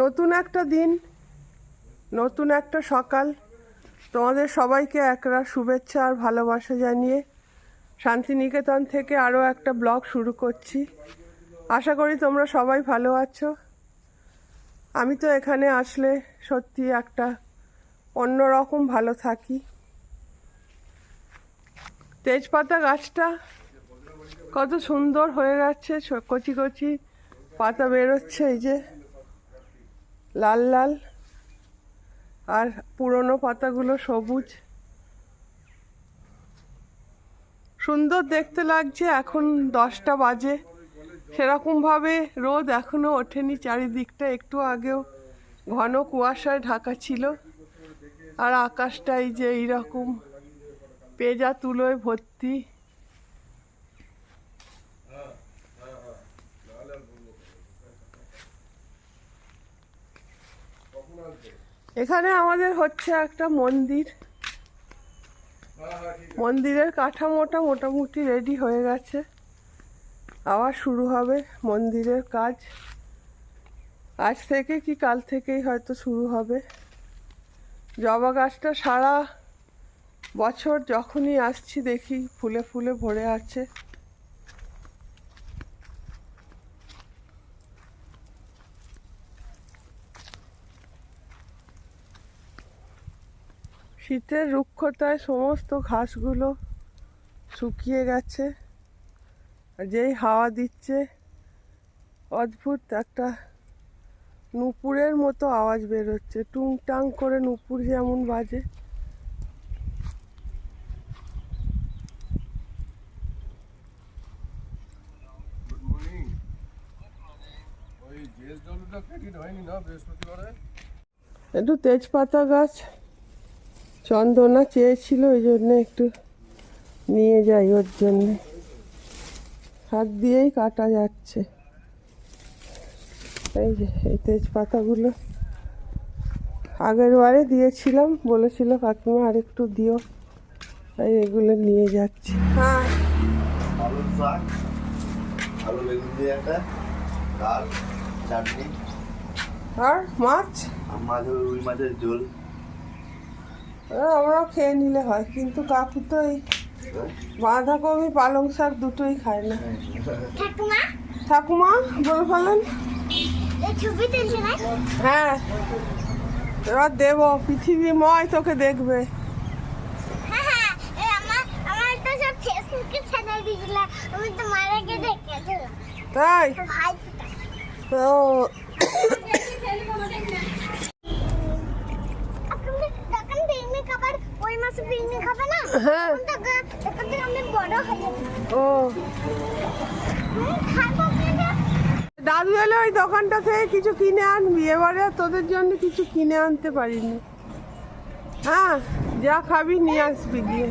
নতুন একটা দিন, নতুন একটা সকাল। তোমাদের সবাইকে একরা শুভেচ্ছা আর ভালোবাসা জানিয়ে শান্তিনিকেতন থেকে আরও একটা ব্লগ শুরু করছি। আশা করি তোমরা সবাই ভালো আছো। আমি তো এখানে আসলে সত্যি একটা অন্যরকম ভালো থাকি। তেজপাতা গাছটা কত সুন্দর হয়ে যাচ্ছে কচি কচি পাতা বেরোচ্ছে এই যে। লাল লাল আর পুরনো পাতাগুলো সবুজ। সুন্দর দেখতে লাগছে, এখন দশটা বাজে। সেরকমভাবে রোদ এখনও ওঠেনি, চারিদিকটা একটু আগেও ঘন কুয়াশায় ঢাকা ছিল। আর আকাশটা এই যে এইরকম পেজা তুলোয় ভর্তি। এখানে আমাদের হচ্ছে একটা মন্দির। মন্দিরের কাঠামোটা মোটামুটি রেডি হয়ে গেছে। আবার শুরু হবে মন্দিরের কাজ। আজ থেকে কি কাল থেকেই হয়তো শুরু হবে। জবা গাছটা সারা বছর যখনই আসছি দেখি ফুলে ফুলে ভরে আছে। শীতের রুক্ষতায় সমস্ত ঘাসগুলো শুকিয়ে গেছে। আর যেই হাওয়া দিচ্ছে অদ্ভুত একটা নুপুরের মতো আওয়াজ বেরোচ্ছে। টুংটাং করে নুপুর যেমন বাজে। একটু তেজপাতা গাছ চন্দনা চেয়েছিল ওই জন্য একটু নিয়ে যাই ওর জন্যে। হাত দিয়েই কাটা যাচ্ছে। এই যে এই তেজপাতাগুলো আগের বারে দিয়েছিলাম বলেছিল কাকিমা আর একটু দিও। তাই এগুলো নিয়ে যাচ্ছি। হ্যাঁ। আর মাছ? মাছ ওই রুই মাছের ঝোল। আমরাও খেয়ে নিলে হয় কিন্তু কাকু তো এই বাঁধাকপি পালং শাক দুটোই খায় না ঠাকুমা ঠাকুমা বলে ফেলেন হ্যাঁ এবার দেব পৃথিবীময় তোকে দেখবে হ্যাঁ হ্যাঁ এই আমার আমার তো সব ফেসবুকে চ্যানেল দিয়েছিল আমি তো মারাকে দেখেছিলাম তাই ভাই তো আপনি দোকান পিকনিক খাবার ওই মাসে পিকনিক খাবে না হ্যাঁ। ও। দাদু এলে ওই দোকানটা থেকে কিছু কিনে আনবি। এবারে আর তোদের জন্য কিছু কিনে আনতে পারিনি। হ্যাঁ যা খাবি নিয়ে আসবি গিয়ে।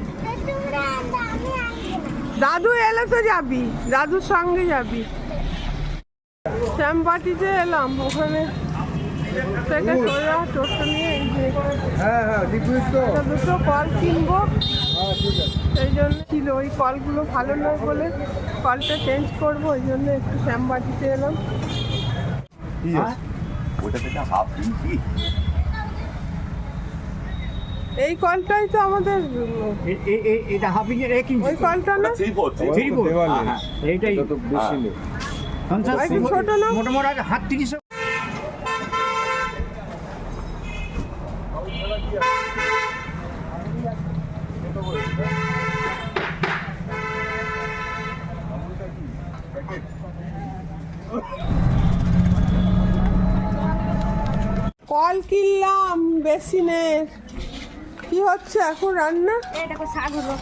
দাদু এলে তো যাবি দাদুর সঙ্গে যাবি। শ্যামবাটিতে এলাম ওখানে থেকে সোজা টোটো নিয়ে হ্যাঁ হ্যাঁ দুটো কল কিনবো। হ্যাঁ সেই জন্য ছিল ওই কলগুলো ভালো নয় বলে কলটা চেঞ্জ করব ওই জন্য একটু শ্যামবাটিতে এলাম। কি ওটা থেকে হাফ দিয়েছি এই কলটাই তো আমাদের এটা হাফ ইঞ্চের এক ইঞ্চি ওই কলটা না? Three four three three four হ্যাঁ, এইটাই। পঞ্চাশ একটু ছোট না? মোটামুটি হাত তিরিশ কল কিনলাম বেসিনের কি হচ্ছে এখন রান্না? এই দেখো শাক হলো।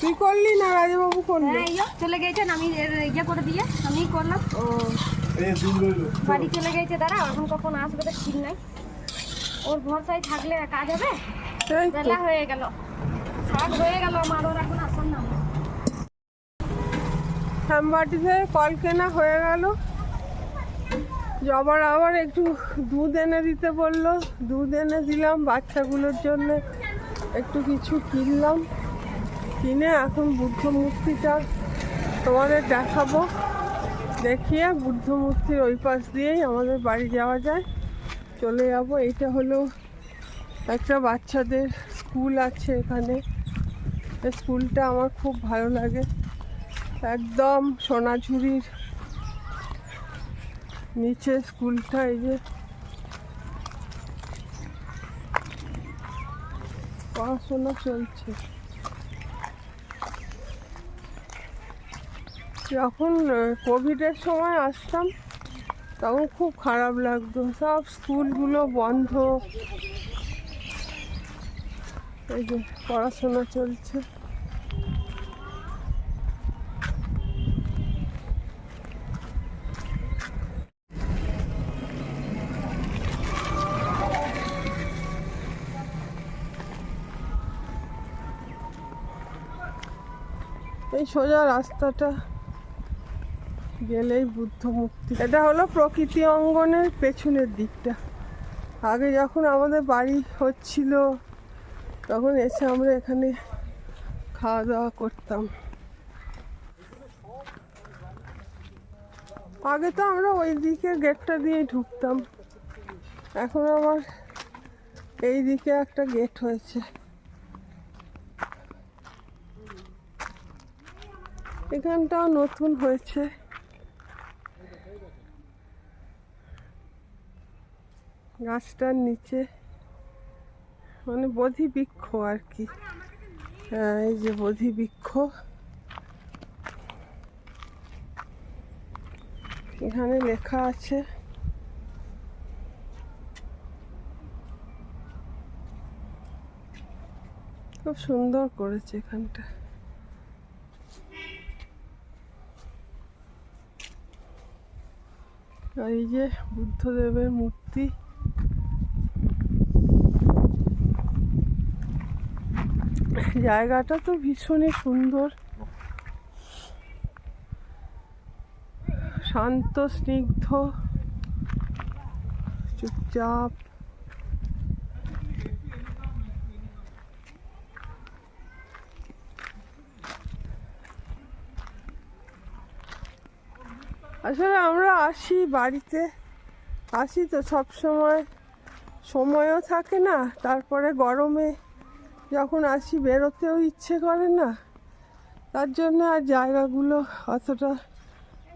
তুই করলি না রাজবাবু করলি? চলে গেছেন আমি ইয়ে করে দিয়ে আমি করলাম। ও বাড়ি চলে গেছে দাঁড়া এখন কখন আসবে তো ঠিক নাই। ওর ভরসায় থাকলে কাজ হবে। তো। বেলা হয়ে গেল। শাক হয়ে গেল আমার ওর এখন আসার নাম। শ্যামবাটিতে কল কেনা হয়ে গেল। জবার আবার একটু দুধ এনে দিতে বলল। দুধ এনে দিলাম বাচ্চাগুলোর জন্য। একটু কিছু কিনলাম। কিনে এখন বুদ্ধ মূর্তিটা তোমাদের দেখাবো। দেখিয়ে বুদ্ধ মূর্তির ওই পাশ দিয়েই আমাদের বাড়ি যাওয়া যায়। চলে যাব। এইটা হলো একটা বাচ্চাদের স্কুল আছে এখানে। স্কুলটা আমার খুব ভালো লাগে। একদম সোনাঝুরির নিচে স্কুলটা এই যে। পড়াশোনা চলছে। যখন কোভিডের সময় আসতাম, তখন খুব খারাপ লাগতো। সব স্কুলগুলো বন্ধ। এই যে, পড়াশোনা চলছে। এই সোজা রাস্তাটা গেলেই বুদ্ধ মূর্তি এটা হলো প্রকৃতি অঙ্গনের পেছনের দিকটা। আগে যখন আমাদের বাড়ি হচ্ছিল, তখন এসে আমরা এখানে খাওয়া দাওয়া করতাম। আগে তো আমরা ওই দিকের গেটটা দিয়ে ঢুকতাম। এখন আবার এই দিকে একটা গেট হয়েছে। এখানটাও নতুন হয়েছে। গাছটার নিচে। মানে বোধি বৃক্ষ আর কি। হ্যাঁ এই যে বোধি বৃক্ষ এখানে লেখা আছে। খুব সুন্দর করেছে এখানটা। এই যে বুদ্ধদেবের মূর্তি। জায়গাটা তো ভীষণই সুন্দর। শান্ত স্নিগ্ধ চুপচাপ। আসলে আমরা আসি বাড়িতে। আসি তো সব সময় সময়ও থাকে না, তারপরে গরমে যখন আসি বেরোতেও ইচ্ছে করে না। তার জন্য আর জায়গাগুলো অতটা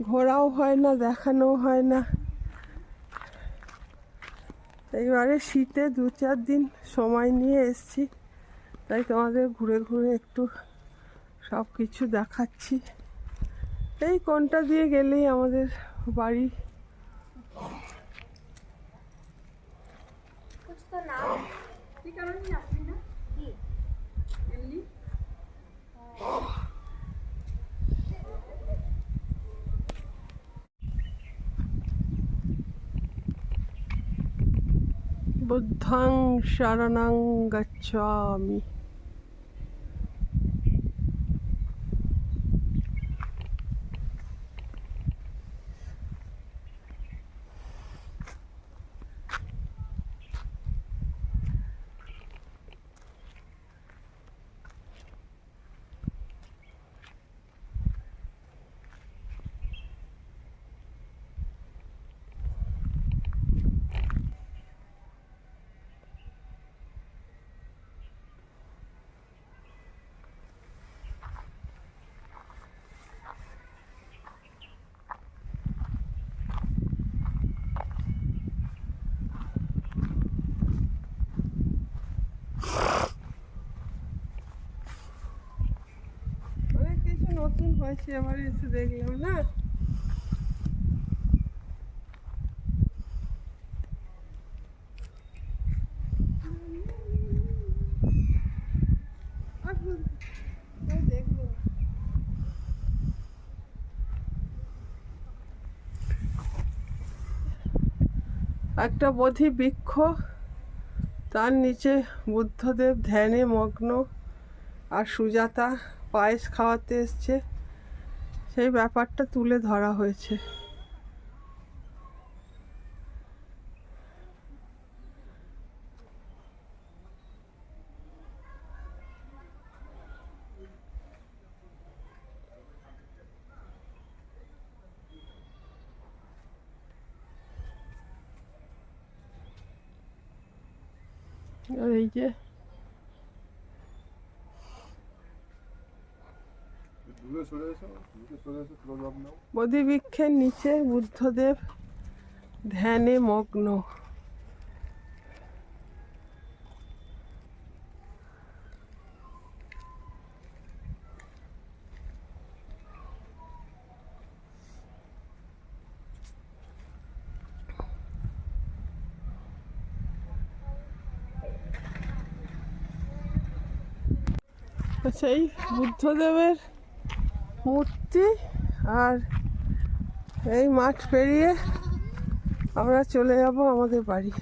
ঘোরাও হয় না, দেখানোও হয় না। এইবারে শীতে দু চার দিন সময় নিয়ে এসছি। তাই তোমাদের ঘুরে ঘুরে একটু সব কিছু দেখাচ্ছি। এই কোনটা দিয়ে গেলেই আমাদের বাড়ি? বুদ্ধাং শরণং গচ্ছামি অনেক কিছু নতুন হয়েছে, আবার এসে দেখলাম, না। একটা বোধি বৃক্ষ তার নিচে বুদ্ধদেব, ধ্যানে মগ্ন, আর সুজাতা পায়েস খাওয়াতে এসছে। সেই ব্যাপারটা তুলে ধরা হয়েছে। এই যে বোধিবৃক্ষের নিচে বুদ্ধদেব ধ্যানে মগ্ন। সেই বুদ্ধদেবের মূর্তি আর এই মাঠ পেরিয়ে আমরা চলে যাব আমাদের বাড়ি।